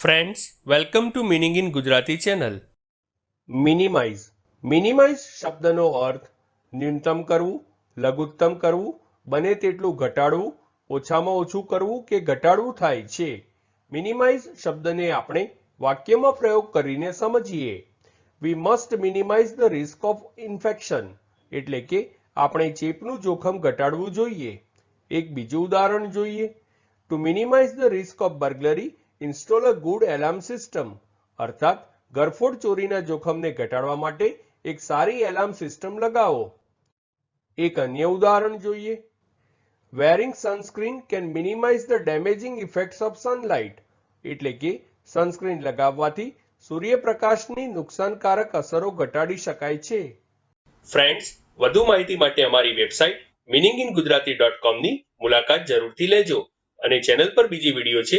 Friends welcome to meaning in Gujarati channel minimize minimize શબ્દનો અર્થ ન્યૂનતમ કરવું, લઘુત્તમ કરવું, બને તેટલું ઘટાડવું, ઓછામાં ઓછું કરવું કે ઘટાડવું થાય છે. મિનિમાઇઝ શબ્દને આપણે વાક્યમાં પ્રયોગ કરીને સમજીએ. We must minimize the risk of infection એટલે કે આપણે ચેપનું જોખમ ઘટાડવું જોઈએ. એક બીજું ઉદાહરણ જોઈએ. To minimize the risk of burglary install a good alarm system અર્થાત ગરફોડ ચોરીના જોખમને ઘટાડવા માટે એક સારી એલાર્મ સિસ્ટમ લગાવો. એક અન્ય ઉદાહરણ જોઈએ. Wearing sunscreen can minimize the damaging effects of sunlight એટલે કે સનસ્ક્રીન લગાવવાથી સૂર્યપ્રકાશની નુકસાનકારક અસરો ઘટાડી શકાય છે. ફ્રેન્ડ્સ વધુ માહિતી માટે અમારી website meaning in Gujarati dot કોમની મુલાકાત જરૂરથી લેજો અને ચેનલ પર બીજી વીડિયો છે